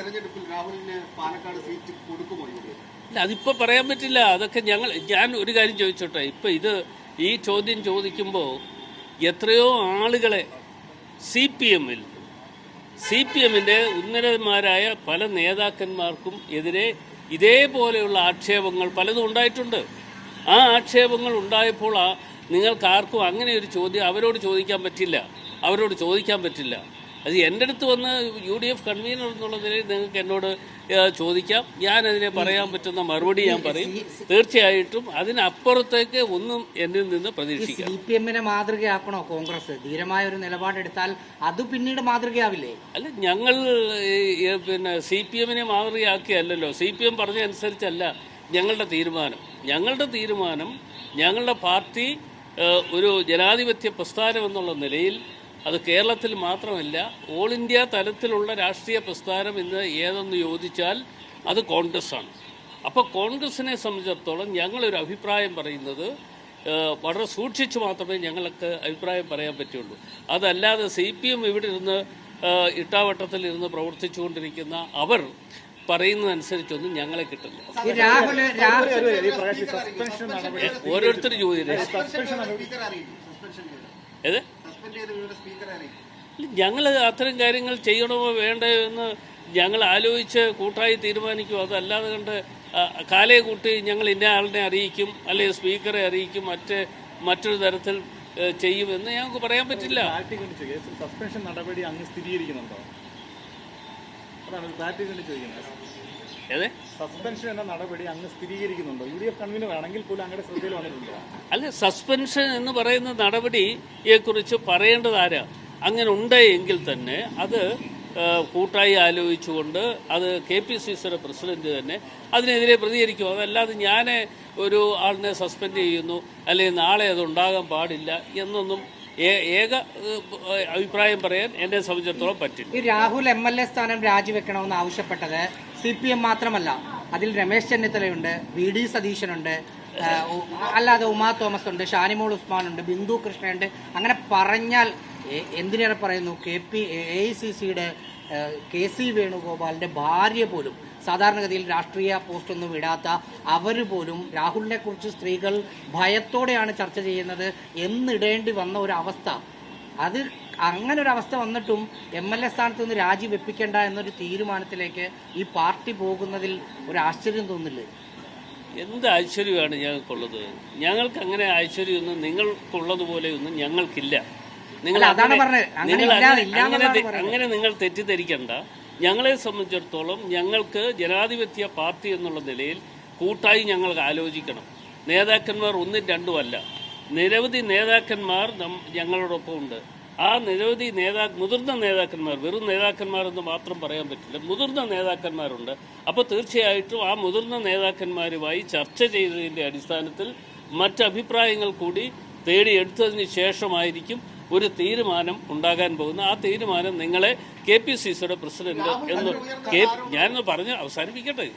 തെരഞ്ഞെടുപ്പിൽ രാഹുലിന് പാലക്കാട് സീറ്റ് കൊടുക്കുമോ ഇല്ല അതിപ്പോ പറയാൻ പറ്റില്ല. അതൊക്കെ ഞങ്ങൾ ഞാൻ ഒരു കാര്യം ചോദിച്ചോട്ടെ. ഇപ്പൊ ഇത് ഈ ചോദ്യം ചോദിക്കുമ്പോൾ എത്രയോ ആളുകളെ സി പി എമ്മിൽ സി പി എമ്മിന്റെ ഉന്നതന്മാരായ പല നേതാക്കന്മാർക്കും എതിരെ ഇതേപോലെയുള്ള ആക്ഷേപങ്ങൾ പലതും ഉണ്ടായിട്ടുണ്ട്. ആ ആക്ഷേപങ്ങൾ ഉണ്ടായപ്പോൾ ആ നിങ്ങൾക്കാർക്കും അങ്ങനെ ഒരു ചോദ്യം അവരോട് ചോദിക്കാൻ പറ്റില്ല. അവരോട് ചോദിക്കാൻ പറ്റില്ല. അത് എന്റെ അടുത്ത് വന്ന് യു ഡി എഫ് കൺവീനർ എന്നുള്ള നിലയിൽ നിങ്ങൾക്ക് എന്നോട് ചോദിക്കാം. ഞാൻ അതിനെ പറയാൻ പറ്റുന്ന മറുപടി ഞാൻ പറയും. തീർച്ചയായിട്ടും അതിനപ്പുറത്തേക്ക് ഒന്നും എന്നിൽ നിന്ന് പ്രതീക്ഷിക്കാം. സി പി എമ്മിനെ മാതൃകയാക്കണോ കോൺഗ്രസ്? ധീരമായ ഒരു നിലപാടെടുത്താൽ അത് പിന്നീട് മാതൃകയാവില്ലേ? അല്ല ഞങ്ങൾ പിന്നെ സി പി എമ്മിനെ മാതൃകയാക്കിയല്ലോ സി പി എം പറഞ്ഞതനുസരിച്ചല്ല ഞങ്ങളുടെ തീരുമാനം. ഞങ്ങളുടെ തീരുമാനം ഞങ്ങളുടെ പാർട്ടി ഒരു ജനാധിപത്യ പ്രസ്ഥാനം എന്നുള്ള നിലയിൽ അത് കേരളത്തിൽ മാത്രമല്ല ഓൾ ഇന്ത്യ തലത്തിലുള്ള രാഷ്ട്രീയ പ്രസ്ഥാനം ഇന്ന് ഏതെന്ന് ചോദിച്ചാൽ അത് കോൺഗ്രസ്സാണ് അപ്പോൾ കോൺഗ്രസിനെ സംബന്ധിച്ചിടത്തോളം ഞങ്ങളൊരു അഭിപ്രായം പറയുന്നത് വളരെ സൂക്ഷിച്ച് മാത്രമേ ഞങ്ങൾക്ക് അഭിപ്രായം പറയാൻ പറ്റുള്ളൂ. അതല്ലാതെ സി പി എം ഇവിടെ ഇരുന്ന് ഇട്ടാവട്ടത്തിൽ ഇരുന്ന് പ്രവർത്തിച്ചുകൊണ്ടിരിക്കുന്ന അവർ പറയുന്നതനുസരിച്ചൊന്നും ഞങ്ങളെ കിട്ടില്ല. ഓരോരുത്തർ ചോദ്യം ഏത്? ഞങ്ങൾ അത്തരം കാര്യങ്ങൾ ചെയ്യണമോ വേണ്ടോ എന്ന് ഞങ്ങൾ ആലോചിച്ച് കൂട്ടായി തീരുമാനിക്കും. അതല്ലാതെ കണ്ട് കാലേ കൂട്ടി ഞങ്ങൾ ഇന്ന ആളിനെ അറിയിക്കും അല്ലെങ്കിൽ സ്പീക്കറെ അറിയിക്കും മറ്റ് മറ്റൊരു തരത്തിൽ ചെയ്യുമെന്ന് ഞങ്ങൾക്ക് പറയാൻ പറ്റില്ല. സസ്പെൻഷൻ നടപടി അങ്ങ് സ്ഥിരീകരിക്കുന്നുണ്ടോ? ഏത്? സസ്പെൻഷൻ എന്ന നടപടി അങ്ങ് സ്ഥിരീകരിക്കുന്നുണ്ടോ? യു ഡി എഫ് കൺവീനർ ആണെങ്കിൽ പോലും അങ്ങയുടെ ശ്രദ്ധയിൽ വന്നിട്ടുണ്ടോ. അല്ല സസ്പെൻഷൻ എന്ന് പറയുന്ന നടപടിയെക്കുറിച്ച് കുറിച്ച് ആരാ? അങ്ങനെ ഉണ്ട് എങ്കിൽ തന്നെ അത് കൂട്ടായി ആലോചിച്ചുകൊണ്ട് അത് കെ പി സി സിയുടെ പ്രസിഡന്റ് തന്നെ അതിനെതിരെ പ്രതികരിക്കും. അതല്ലാതെ ഞാൻ ഒരു ആളിനെ സസ്പെൻഡ് ചെയ്യുന്നു അല്ലെങ്കിൽ നാളെ അത് ഉണ്ടാകാൻ പാടില്ല എന്നൊന്നും ഏക അഭിപ്രായം പറയാൻ എന്നെ സംബന്ധിച്ചിടത്തോളം പറ്റില്ല. ഈ രാഹുൽ എം എൽ എ സ്ഥാനം രാജിവെക്കണമെന്ന് ആവശ്യപ്പെട്ടത് സി പി എം മാത്രമല്ല. അതിൽ രമേശ് ചെന്നിത്തലയുണ്ട് വി ഡി സതീശനുണ്ട് അല്ലാതെ ഉമാ തോമസ് ഉണ്ട് ഷാനിമോൾ ഉസ്മാൻ ഉണ്ട് ബിന്ദു കൃഷ്ണയുണ്ട്. അങ്ങനെ പറഞ്ഞാൽ എന്തിനേറെ പറയുന്നു? K P A I C സിയുടെ കെ സി വേണുഗോപാലിന്റെ ഭാര്യ പോലും സാധാരണഗതിയിൽ രാഷ്ട്രീയ പോസ്റ്റൊന്നും ഇടാത്ത അവർ പോലും രാഹുലിനെ കുറിച്ച് സ്ത്രീകൾ ഭയത്തോടെയാണ് ചർച്ച ചെയ്യുന്നത് എന്നിടേണ്ടി വന്ന ഒരു അവസ്ഥ. അത് അങ്ങനെ ഒരു അവസ്ഥ വന്നിട്ടും എം എൽ എ സ്ഥാനത്ത് നിന്ന് രാജിവെപ്പിക്കേണ്ട എന്നൊരു തീരുമാനത്തിലേക്ക് ഈ പാർട്ടി പോകുന്നതിൽ ഒരു ആശ്ചര്യം തോന്നില്ലേ? എന്ത് ഐശ്വര്യമാണ് ഞങ്ങൾക്കുള്ളത്? ഞങ്ങൾക്ക് അങ്ങനെ ഐശ്വര്യമൊന്നും നിങ്ങൾക്കുള്ളതുപോലെയൊന്നും ഞങ്ങൾക്കില്ല. നിങ്ങൾ. അങ്ങനെ നിങ്ങൾ തെറ്റിദ്ധരിക്കണ്ട. ഞങ്ങളെ സംബന്ധിച്ചിടത്തോളം ഞങ്ങൾക്ക് ജനാധിപത്യ പാർട്ടി എന്നുള്ള നിലയിൽ കൂട്ടായി ഞങ്ങൾ ആലോചിക്കണം. നേതാക്കന്മാർ ഒന്നും രണ്ടുമല്ല നിരവധി നേതാക്കന്മാർ ഞങ്ങളോടൊപ്പം ഉണ്ട്. ആ നിരവധി നേതാ മുതിർന്ന നേതാക്കന്മാർ വെറും നേതാക്കന്മാരെന്ന് മാത്രം പറയാൻ പറ്റില്ല മുതിർന്ന നേതാക്കന്മാരുണ്ട്. അപ്പോൾ തീർച്ചയായിട്ടും ആ മുതിർന്ന നേതാക്കന്മാരുമായി ചർച്ച ചെയ്തതിന്റെ അടിസ്ഥാനത്തിൽ മറ്റ് അഭിപ്രായങ്ങൾ കൂടി തേടിയെടുത്തതിന് ശേഷമായിരിക്കും ഒരു തീരുമാനം ഉണ്ടാകാൻ പോകുന്നത്. ആ തീരുമാനം നിങ്ങളെ കെ പി സി സിയുടെ പ്രസിഡന്റ് എന്ന് കെ ഞാനൊന്ന് പറഞ്ഞ് അവസാനിപ്പിക്കട്ടെ?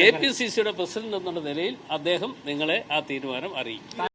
കെ പി സി സിയുടെ പ്രസിഡന്റ് എന്നുള്ള നിലയിൽ അദ്ദേഹം നിങ്ങളെ ആ തീരുമാനം അറിയിക്കും.